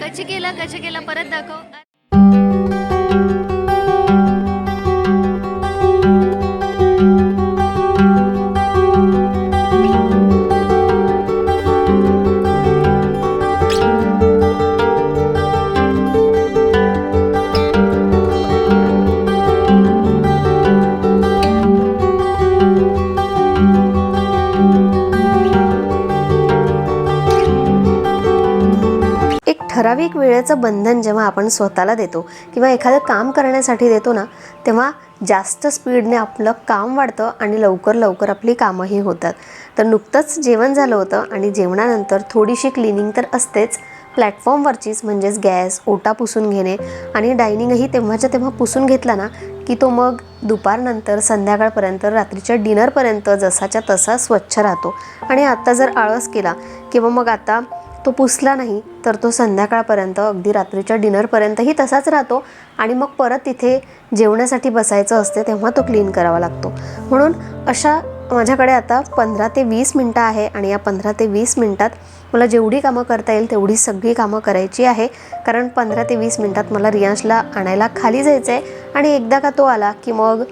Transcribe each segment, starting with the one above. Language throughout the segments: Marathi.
कच केला कच केला? परत दाखव. ठराविक वेळेचं बंधन जेव्हा आपण स्वतःला देतो किंवा एखादं काम करण्यासाठी देतो ना तेव्हा जास्त स्पीडने आपलं काम वाढतं आणि लवकर लवकर आपली कामंही होतात. तर नुकतंच जेवण झालं होतं आणि जेवणानंतर थोडीशी क्लिनिंग तर असतेच. प्लॅटफॉर्मवरचीच म्हणजेच गॅस ओटा पुसून घेणे आणि डायनिंगही तेव्हाच्या तेव्हा पुसून घेतला ना की तो मग दुपारनंतर संध्याकाळपर्यंत रात्रीच्या डिनरपर्यंत जसाच्या तसा स्वच्छ राहतो. आणि आत्ता जर आळस केला किंवा मग आता तो पुसला नाही तर तो संध्याकाळपर्यंत अगदी रात्रीच्या डिनरपर्यंतही तसाच राहतो आणि मग परत तिथे जेवण्यासाठी बसायचं असते तेव्हा तो क्लीन करावा लागतो. म्हणून अशा माझ्याकडे आता पंधरा ते वीस मिनटं आहे आणि या पंधरा ते वीस मिनटात मला जेवढी कामं करता येईल तेवढी सगळी कामं करायची आहे. कारण पंधरा ते वीस मिनटात मला रियांशला आणायला खाली जायचं आहे आणि एकदा का तो आला की मग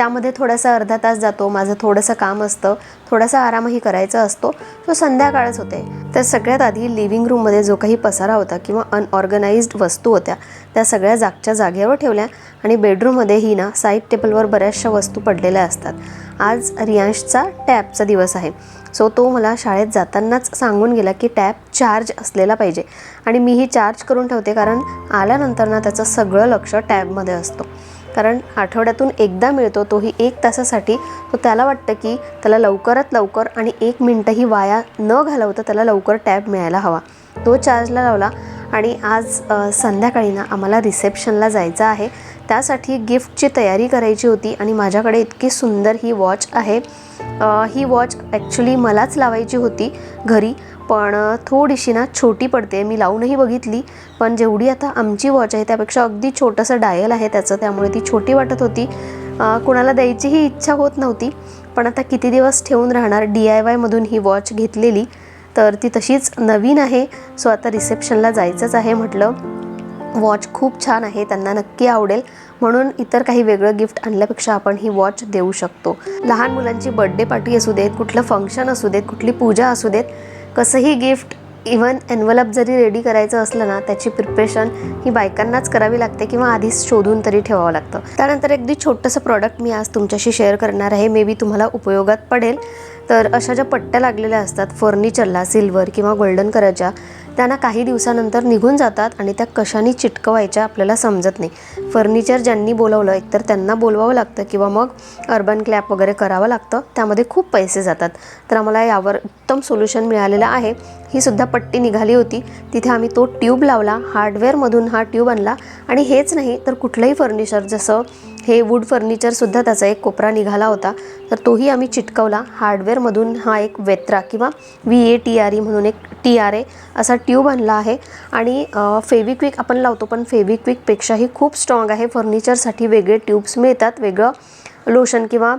त्यामध्ये थोडासा अर्धा तास जातो माझं थोडंसं काम असतं थोडासा आरामही करायचा असतो. तो संध्याकाळच होते. तर सगळ्यात आधी लिव्हिंग रूममध्ये जो काही पसारा होता किंवा अनऑर्गनाइज्ड वस्तू होत्या त्या सगळ्या जागच्या जागेवर ठेवल्या आणि बेडरूममध्येही ना साईड टेबलवर बऱ्याचशा वस्तू पडलेल्या असतात. आज रियांशचा टॅबचा दिवस आहे. सो तो मला शाळेत जातानाच सांगून गेला की टॅप चार्ज असलेला पाहिजे. आणि मीही चार्ज करून ठेवते कारण आल्यानंतर ना त्याचं सगळं लक्ष टॅबमध्ये असतो. कारण आठवड्यातून एकदा मिळतो तोही एक तासासाठी. तो त्याला वाटतं की त्याला लवकरात लवकर आणि एक मिनटंही वाया न घालवता त्याला लवकर टॅब मिळायला हवा. तो चार्जला लावला आणि आज संध्याकाळी ना आम्हाला रिसेप्शनला जायचं आहे. त्यासाठी गिफ्टची तयारी करायची होती आणि माझ्याकडे इतकी सुंदर ही वॉच आहे. ही वॉच ॲक्च्युली मलाच लावायची होती घरी पण थोडीशी ना छोटी पडते. मी लावूनही बघितली पण जेवढी आता आमची वॉच आहे त्यापेक्षा अगदी छोटंसं डायल आहे त्याचं त्यामुळे ती छोटी वाटत होती. कुणाला द्यायचीही इच्छा होत नव्हती पण आता किती दिवस ठेवून राहणार डी आय वायमधून ही वॉच घेतलेली तर ती तशीच नवीन आहे. सो आता रिसेप्शनला जायचंच आहे म्हटलं. वॉच खूप छान आहे त्यांना नक्की आवडेल. म्हणून इतर काही वेगळं गिफ्ट आणल्यापेक्षा आपण ही वॉच देऊ शकतो. लहान मुलांची बड्डे पार्टी असू देत कुठलं फंक्शन असू देत कुठली पूजा असू देत कसंही गिफ्ट इवन एनवलप जरी रेडी करायचं असलं ना त्याची प्रिपरेशन ही बायकांनाच करावी लागते किंवा आधीच शोधून तरी ठेवावं लागतं. त्यानंतर अगदी छोटंसं प्रॉडक्ट मी आज तुमच्याशी शेअर करणार आहे. मे बी तुम्हाला उपयोगात पडेल. तर अशा ज्या पट्ट्या लागलेल्या असतात फर्निचरला सिल्वर किंवा गोल्डन कलरच्या त्यांना काही दिवसानंतर निघून जातात आणि त्या कशाने चिटकवायच्या आपल्याला समजत नाही. फर्निचर ज्यांनी बोलवलं एकतर त्यांना बोलवावं लागतं किंवा मग अर्बन क्लॅप वगैरे करावं लागतं त्यामध्ये खूप पैसे जातात. तर आम्हाला यावर उत्तम सोल्युशन मिळालेलं आहे. ही सुद्धा पट्टी निघाली होती. तिथे आम्ही तो ट्यूब लावला हार्डवेअरमधून हा ट्यूब आणला आणि हेच नाही तर कुठलंही फर्निचर जसं हे वूड फर्निचरसुद्धा त्याचा एक कोपरा निघाला होता तर तोही आम्ही चिटकवला. हार्डवेअरमधून हा एक वेत्रा किंवा V A T R E म्हणून एक टी आर ए असा ट्यूब आणला आहे. आणि फेविक्विक आपण लावतो पण फेविक्विकपेक्षाही खूप स्ट्रॉंग आहे. फर्निचरसाठी वेगळे ट्यूब्स मिळतात वेगळं लोशन किंवा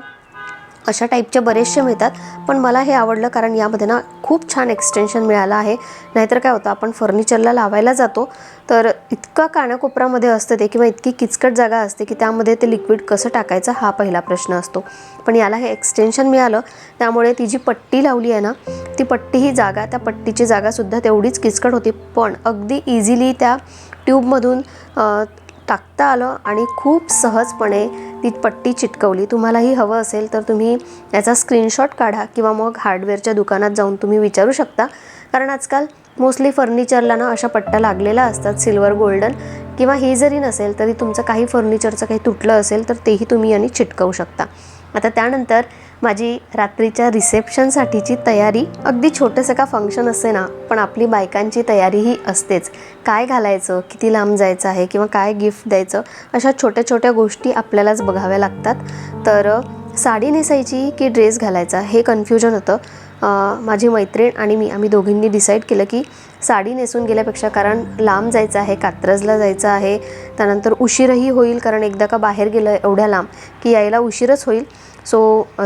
अशा टाईपचे बरेचसे मिळतात. पण मला हे आवडलं कारण यामध्ये ना खूप छान एक्सटेन्शन मिळालं आहे. नाहीतर काय होतं आपण फर्निचरला लावायला जातो तर इतका कानाकोपरामध्ये असतं ते किंवा इतकी किचकट जागा असते की त्यामध्ये ते लिक्विड कसं टाकायचं हा पहिला प्रश्न असतो. पण याला हे एक्सटेन्शन मिळालं त्यामुळे ती जी पट्टी लावली आहे ना ती पट्टी ही जागा त्या पट्टीची जागासुद्धा तेवढीच किचकट होती. पण अगदी इझिली त्या ट्यूबमधून टाकता आलं आणि खूप सहजपणे ती पट्टी चिटकवली. तुम्हालाही हवं असेल तर तुम्ही याचा स्क्रीनशॉट काढा किंवा मग हार्डवेअरच्या दुकानात जाऊन तुम्ही विचारू शकता. कारण आजकाल मोस्टली फर्निचरला ना अशा पट्ट्या लागलेल्या असतात सिल्वर गोल्डन किंवा हे जरी नसेल तरी तुमचं काही फर्निचरचं काही तुटलं असेल तर तेही तुम्ही यांनी चिटकवू शकता. आता त्यानंतर माझी रात्रीच्या रिसेप्शनसाठीची तयारी अगदी छोटंसं का फंक्शन असे ना पण आपली बायकांची तयारीही असतेच. काय घालायचं किती लांब जायचं आहे किंवा काय गिफ्ट द्यायचं अशा छोट्या छोट्या गोष्टी आपल्यालाच बघाव्या लागतात. तर साडी नेसायची की ड्रेस घालायचा हे कन्फ्युजन होतं. माझी मैत्रीण आणि मी आम्ही दोघींनी डिसाईड केलं की साडी नेसून गेल्यापेक्षा कारण लांब जायचं आहे कात्रजला जायचं आहे त्यानंतर उशीरही होईल कारण एकदा का बाहेर गेलं एवढ्या लांब की यायला उशीरच होईल. सो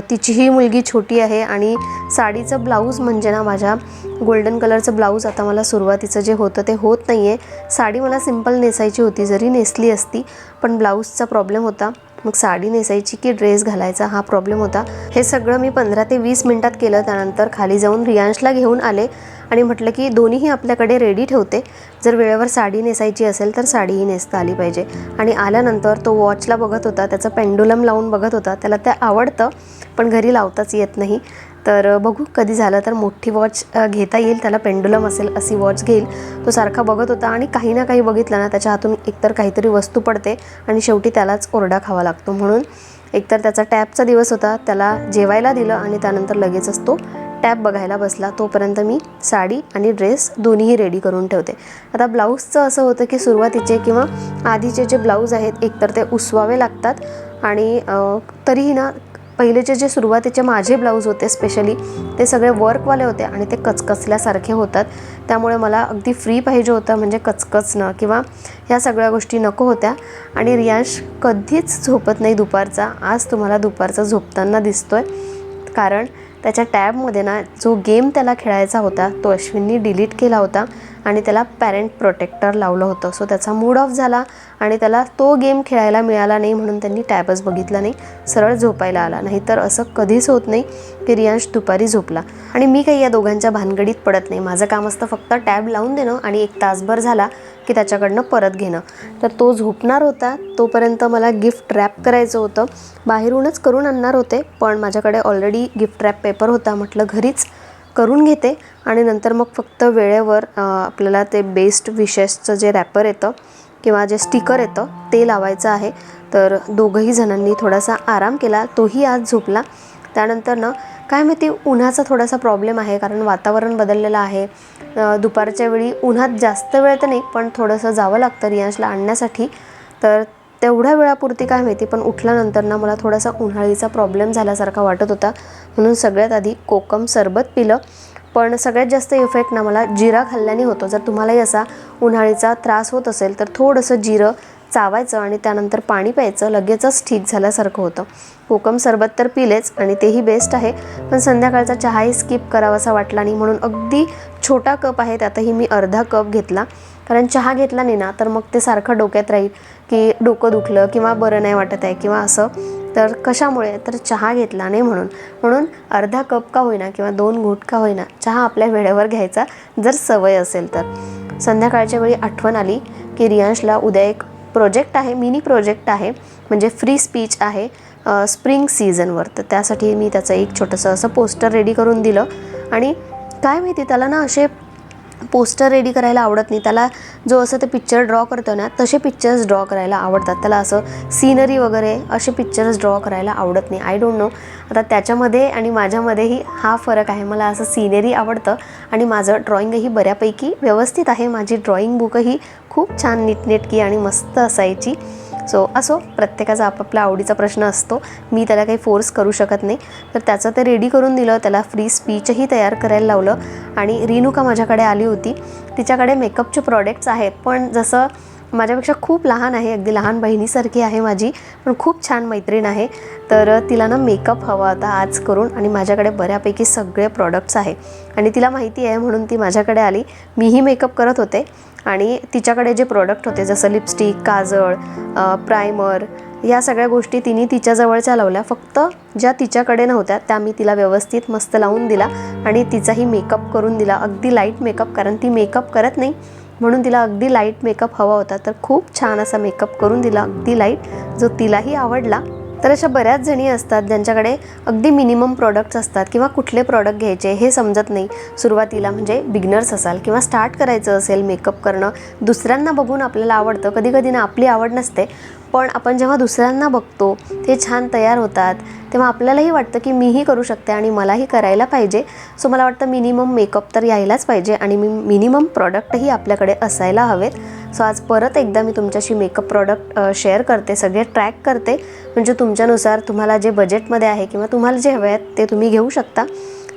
तिचीही मुलगी छोटी आहे आणि साडीचं ब्लाऊज म्हणजे ना माझ्या गोल्डन कलरचं ब्लाऊज आता मला सुरुवातीचं जे होतं ते होत नाही आहे साडी मला सिंपल नेसायची होती जरी नेसली असती पण ब्लाऊजचा प्रॉब्लेम होता. मग साडी नेसायची की ड्रेस घालायचा हा प्रॉब्लेम होता. हे सगळं मी पंधरा ते वीस मिनटात केलं त्यानंतर खाली जाऊन रियांशला घेऊन आले. आणि म्हटलं की दोन्हीही आपल्याकडे रेडी ठेवते. जर वेळेवर साडी नेसायची असेल तर साडीही नेसता आली पाहिजे. आणि आल्यानंतर तो वॉचला बघत होता त्याचं पेंडुलम लावून बघत होता. त्याला ते आवडतं पण घरी लावताच येत नाही. तर बघू कधी झालं तर मोठी वॉच घेता येईल त्याला पेंडुलम असेल अशी वॉच घेईल. तो सारखा बघत होता आणि काही ना काही बघितलं ना त्याच्या हातून एकतर काहीतरी वस्तू पडते आणि शेवटी त्यालाच ओरडा खावा लागतो. म्हणून एकतर त्याचा टॅबचा दिवस होता त्याला जेवायला दिलं आणि त्यानंतर लगेचच तो टॅब बघायला बसला तोपर्यंत मी साडी आणि ड्रेस दोन्हीही रेडी करून ठेवते. आता ब्लाऊजचं असं होतं की सुरुवातीचे किंवा आधीचे जे ब्लाऊज आहेत एकतर ते उसवावे लागतात आणि तरीही ना पहिलेचे जे सुरुवातीचे माझे ब्लाऊज होते स्पेशली ते सगळे वर्कवाले होते आणि ते कचकचल्यासारखे होतात. त्यामुळे मला अगदी फ्री पाहिजे होतं म्हणजे कचकचणं किंवा ह्या सगळ्या गोष्टी नको होत्या. आणि रियांश कधीच झोपत नाही दुपारचा. आज तुम्हाला दुपारचा झोपताना दिसतोय. कारण त्याच्या टॅबमध्ये ना जो गेम त्याला खेळायचा होता तो अश्विननी डिलीट केला होता आणि त्याला पॅरेंट प्रोटेक्टर लावलं होतं. सो त्याचा मूड ऑफ झाला आणि त्याला तो गेम खेळायला मिळाला नाही म्हणून त्यांनी टॅबच बघितला नाही. सरळ झोपायला आला. नाहीतर असं कधीच होत नाही की रियांश दुपारी झोपला. आणि मी काही या दोघांच्या भानगडीत पडत नाही. माझं काम असतं फक्त टॅब लावून देणं आणि एक तासभर झाला की त्याच्याकडनं परत घेणं. तर तो झोपणार होता तोपर्यंत मला गिफ्ट रॅप करायचं होतं. बाहेरूनच करून आणणार होते पण माझ्याकडे ऑलरेडी गिफ्ट रॅप पेपर होता म्हटलं घरीच करून घेते. आणि नंतर मग फक्त वेळेवर आपल्याला ते बेस्ट विशेसचं जे रॅपर येतं किंवा जे स्टिकर येतं ते लावायचं आहे. तर दोघंही जणांनी थोडासा आराम केला तोही आज झोपला. त्यानंतर ना काय माहिती उन्हाचा थोडासा प्रॉब्लेम आहे कारण वातावरण बदललेलं आहे. दुपारच्या वेळी उन्हात जास्त वेळ तर नाही पण थोडंसं जावं लागतं रियांशला आणण्यासाठी. तर तेवढ्या वेळापुरती काय माहिती पण उठल्यानंतर ना मला थोडासा उन्हाळीचा प्रॉब्लेम झाल्यासारखा वाटत होता. म्हणून सगळ्यात आधी कोकम सरबत पिलं. पण सगळ्यात जास्त इफेक्ट ना मला जिरा खाल्ल्याने होतो. जर तुम्हालाही असा उन्हाळीचा त्रास होत असेल तर थोडंसं जिरं चावायचं आणि त्यानंतर पाणी प्यायचं लगेचच ठीक झाल्यासारखं होतं. कोकम सरबत तर पिलेच आणि तेही बेस्ट आहे पण संध्याकाळचा चहाही स्किप करावासा वाटला नाही म्हणून अगदी छोटा कप आहे त्यातही मी अर्धा कप घेतला. कारण चहा घेतला नाही ना तर मग ते सारखं डोक्यात राहील की डोकं दुखलं किंवा बरं नाही वाटत आहे किंवा असं. तर कशामुळे? तर चहा घेतला नाही म्हणून. म्हणून अर्धा कप का होईना किंवा दोन घूट का होईना चहा आपल्या वेळेवर घ्यायचा जर सवय असेल तर. संध्याकाळच्या वेळी आठवण आली की रियांशला उद्या एक प्रोजेक्ट आहे मिनी प्रोजेक्ट आहे म्हणजे फ्री स्पीच आहे स्प्रिंग सीझनवर. तर त्यासाठी मी त्याचं एक छोटंसं असं पोस्टर रेडी करून दिलं. आणि काय माहिती त्याला ना असे पोस्टर रेडी करायला आवडत नाही. त्याला जो असं ते पिक्चर ड्रॉ करतो ना तसे पिक्चर्स ड्रॉ करायला आवडतात. त्याला असं सीनरी वगैरे असे पिक्चर्स ड्रॉ करायला आवडत नाही. आय डोंट नो आता त्याच्यामध्ये आणि माझ्यामध्येही हा फरक आहे. मला असं सीनरी आवडतं आणि माझं ड्रॉइंगही बऱ्यापैकी व्यवस्थित आहे. माझी ड्रॉइंग बुकही खूप छान नीटनेटकी आणि मस्त असायची. सो असो प्रत्येकाचा आपापला आवडीचा प्रश्न असतो. मी त्याला काही फोर्स करू शकत नाही. तर त्याचं ते रेडी करून दिलं त्याला फ्री स्पीचही तयार करायला लावलं आणि रेणुका माझ्याकडे आली होती. तिच्याकडे मेकअपचे प्रॉडक्ट्स आहेत पण जसं माझ्यापेक्षा खूप लहान आहे अगदी लहान बहिणीसारखी आहे माझी पण खूप छान मैत्रीण आहे. तर तिला ना मेकअप हवा होता आज करून आणि माझ्याकडे बऱ्यापैकी सगळे प्रॉडक्ट्स आहे आणि तिला माहिती आहे म्हणून ती माझ्याकडे आली. मीही मेकअप करत होते. आणि तिच्याकडे जे प्रोडक्ट होते जसं लिपस्टिक काजळ प्रायमर या सगळ्या गोष्टी तिने तिच्याजवळच्या लावल्या फक्त ज्या तिच्याकडे नव्हत्या त्या मी तिला व्यवस्थित मस्त लावून दिला आणि तिचाही मेकअप करून दिला. अगदी लाइट मेकअप कारण ती मेकअप करत नाही. म्हणून तिला अगदी लाइट मेकअप हवा होता. तर खूप छान असा मेकअप करून दिला. अगदी लाइट जो तिलाही आवडला. तर अशा बऱ्याच जणी असतात ज्यांच्याकडे अगदी मिनिमम प्रॉडक्ट्स असतात किंवा कुठले प्रॉडक्ट घ्यायचे हे समजत नाही. सुरुवातीला म्हणजे बिगनर्स असाल किंवा स्टार्ट करायचं असेल मेकअप करणं दुसऱ्यांना बघून आपल्याला आवडतं. कधी कधी ना आपली आवड नसते. पण आपण जेव्हा दुसऱ्यांना बघतो ते छान तयार होतात. तेव्हा आपल्यालाही वाटतं की मीही करू शकते आणि मलाही करायला पाहिजे. सो मला वाटतं मिनिमम मेकअप तर यायलाच पाहिजे आणि मी मिनिमम प्रॉडक्टही आपल्याकडे असायला हवेत. सो आज परत एकदा मी तुमच्याशी मेकअप प्रॉडक्ट शेअर करते सगळे ट्रॅक करते. म्हणजे तुमच्यानुसार तुम्हाला जे बजेटमध्ये आहे किंवा तुम्हाला जे हवे आहेत ते तुम्ही घेऊ शकता.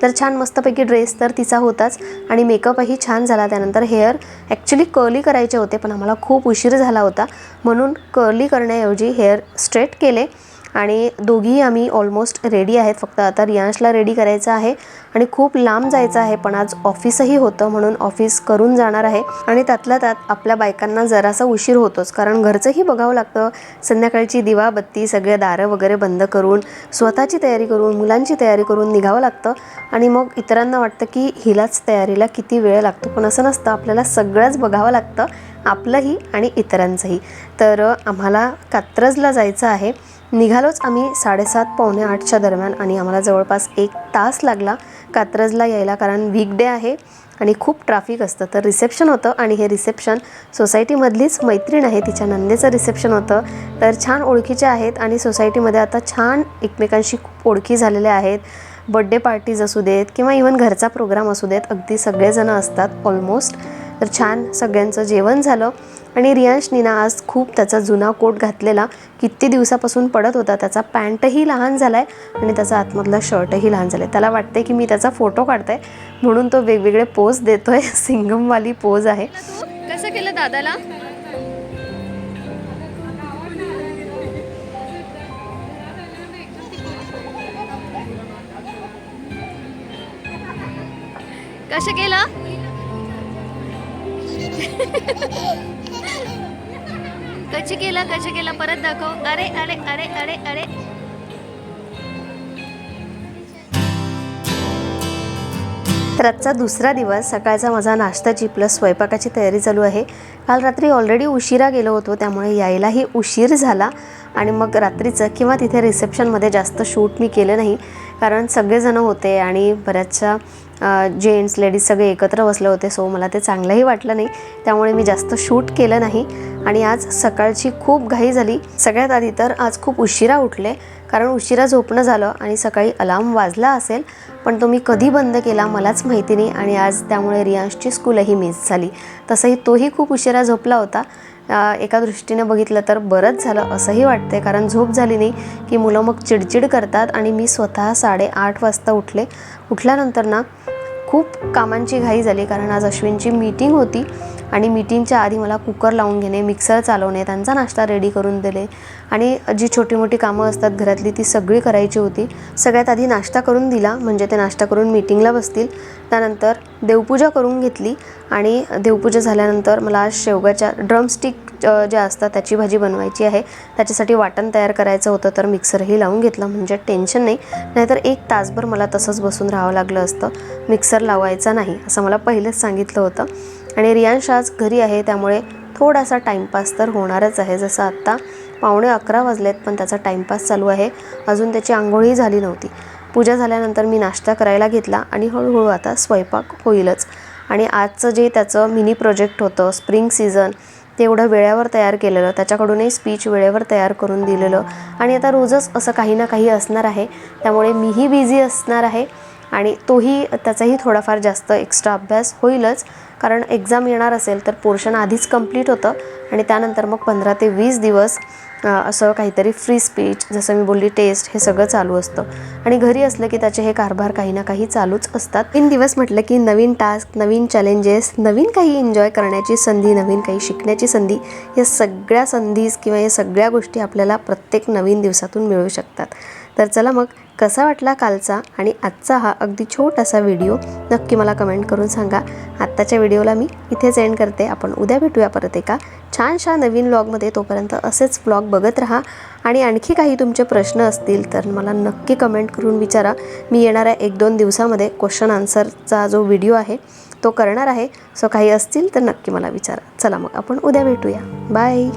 तर छान मस्तपैकी ड्रेस तर तिचा होताच. आणि मेकअपही छान झाला त्यानंतर. हेअर ॲक्च्युली कर्ली करायचे होते पण आम्हाला खूप उशीर झाला होता. म्हणून कर्ली करण्याऐवजी हेअर स्ट्रेट केले. आणि दोघीही आम्ही ऑलमोस्ट रेडी आहेत. फक्त आता रियांशला रेडी करायचं आहे आणि खूप लांब जायचं आहे पण आज ऑफिसही होतं म्हणून ऑफिस करून जाणार आहे. आणि त्यातल्या त्यात आपल्या बायकांना जरासा उशीर होतोच कारण घरचंही बघावं लागतं. संध्याकाळची दिवाबत्ती सगळे दारं वगैरे बंद करून स्वतःची तयारी करून मुलांची तयारी करून निघावं लागतं. आणि मग इतरांना वाटतं की हिलाच तयारीला किती वेळ लागतो पण असं नसतं. आपल्याला सगळंच बघावं लागतं आपलंही आणि इतरांचंही. तर आम्हाला कात्रजला जायचं आहे. निघालोच आम्ही साडेसात पावणे आठच्या दरम्यान आणि आम्हाला जवळपास एक तास लागला कात्रजला यायला कारण वीकडे आहे आणि खूप ट्रॅफिक असतं. तर रिसेप्शन होतं आणि हे रिसेप्शन सोसायटीमधलीच मैत्रीण आहे. तिच्या नंदेचं रिसेप्शन होतं. तर छान ओळखीचे आहेत आणि सोसायटीमध्ये आता छान एकमेकांशी खूप ओळखी झालेल्या आहेत. बड्डे पार्टीज असू देत किंवा इवन घरचा प्रोग्राम असू देत अगदी सगळेजणं असतात ऑलमोस्ट तर छान सगळ्यांचं जेवण झालं. आणि रियांशनीना आज खूप त्याचा जुना कोट घातलेला. किती दिवसापासून पडत होता त्याचा पॅन्टही लहान झाला आहे आणि त्याचा आतमधला शर्टही लहान झाला आहे त्याला वाटते की मी त्याचा फोटो काढते म्हणून तो वेगवेगळे पोज देतो आहे सिंगमवाली पोज आहे. कसं केलं दादाला? कसं केलं? कशी केला कशी केला? परत दाखव. अरे अरे अरे अरे अरे. तर आजचा दुसरा दिवस सकाळचा माझा नाश्ताची प्लस स्वयंपाकाची तयारी चालू आहे. काल रात्री ऑलरेडी उशिरा गेलो होतो त्यामुळे यायलाही उशीर झाला. आणि मग रात्रीचं किंवा तिथे रिसेप्शनमध्ये जास्त शूट मी केलं नाही. कारण सगळेजणं होते आणि बऱ्याचशा जेंट्स लेडीज सगळे एकत्र बसले होते सो मला ते चांगलंही वाटलं नाही. त्यामुळे मी जास्त शूट केलं नाही. आणि आज सकाळची खूप घाई झाली. सगळ्यात आधी तर आज खूप उशिरा उठले कारण उशिरा झोपणं झालं आणि सकाळी अलार्म वाजला असेल पण तो मी कधी बंद केला मलाच माहिती नाही आणि आज त्यामुळे रियांशची स्कूलही मिस झाली. तसंही तोही खूप उशिरा झोपला होता. एका दृष्टीने बघितलं तर बरंच झालं असंही वाटतंय. कारण झोप झाली नाही की मुलं मग चिडचिड करतात आणि मी स्वतः साडेआठ वाजता उठले. उठल्यानंतर ना खूप कामांची घाई झाली. कारण आज अश्विनची मीटिंग होती. आणि मीटिंगच्या आधी मला कुकर लावून घेणे मिक्सर चालवणे त्यांचा नाश्ता रेडी करून दिले. आणि जी छोटी मोठी कामं असतात घरातली ती सगळी करायची होती. सगळ्यात आधी नाश्ता करून दिला म्हणजे ते नाश्ता करून मीटिंगला बसतील. त्यानंतर देवपूजा करून घेतली आणि देवपूजा झाल्यानंतर मला शेवगाच्या ड्रमस्टिक ज्या असतात त्याची भाजी बनवायची आहे. त्याच्यासाठी वाटण तयार करायचं होतं तर मिक्सरही लावून घेतलं म्हणजे टेन्शन नाही. नाहीतर एक तासभर मला तसंच बसून राहावं लागलं असतं. मिक्सर लावायचा नाही असं मला पहिलेच सांगितलं होतं. आणि रियांश आज घरी आहे त्यामुळे थोडासा टाईमपास तर होणारच आहे. जसं आत्ता पावणे अकरा वाजलेत पण त्याचा टाईमपास चालू आहे. अजून त्याची आंघोळही झाली नव्हती. पूजा झाल्यानंतर मी नाश्ता करायला घेतला आणि हळूहळू आता स्वयंपाक होईलच. आणि आजचं जे त्याचं मिनी प्रोजेक्ट होतं स्प्रिंग सीझन ते एवढं वेळेवर तयार केलेलं त्याच्याकडूनही स्पीच वेळेवर तयार करून दिलेलं. आणि आता रोजच असं काही ना काही असणार आहे. त्यामुळे मीही बिझी असणार आहे. आणि तोही त्याचाही थोडाफार जास्त एक्स्ट्रा अभ्यास होईलच. कारण एक्झाम येणार असेल तर पोर्शन आधीच कंप्लीट होतं आणि त्यानंतर मग पंधरा ते वीस दिवस असं काहीतरी फ्री स्पीच जसं मी बोलली टेस्ट हे सगळं चालू असतं. आणि घरी असलं की त्याचे हे कारभार काही ना काही चालूच असतात. तीन दिवस म्हटलं की नवीन टास्क नवीन चॅलेंजेस नवीन काही एन्जॉय करण्याची संधी नवीन काही शिकण्याची संधी या सगळ्या संधीज किंवा या सगळ्या गोष्टी आपल्याला प्रत्येक नवीन दिवसातून मिळू शकतात. तर चला मग कसा वाटला कालचा आणि आजचा हा अगदी छोटासा व्हिडिओ नक्की मला कमेंट करून सांगा. आत्ताच्या व्हिडिओला मी इथेच एंड करते. आपण उद्या भेटूया परत एका छानशा नवीन व्लॉगमध्ये तोपर्यंत असेच व्लॉग बघत राहा. आणि आणखी काही तुमचे प्रश्न असतील तर मला नक्की कमेंट करून विचारा. मी येणाऱ्या एक दोन दिवसामध्ये क्वेश्चन आन्सरचा जो व्हिडिओ आहे तो करणार आहे. सो काही असतील तर नक्की मला विचारा. चला मग आपण उद्या भेटूया. बाय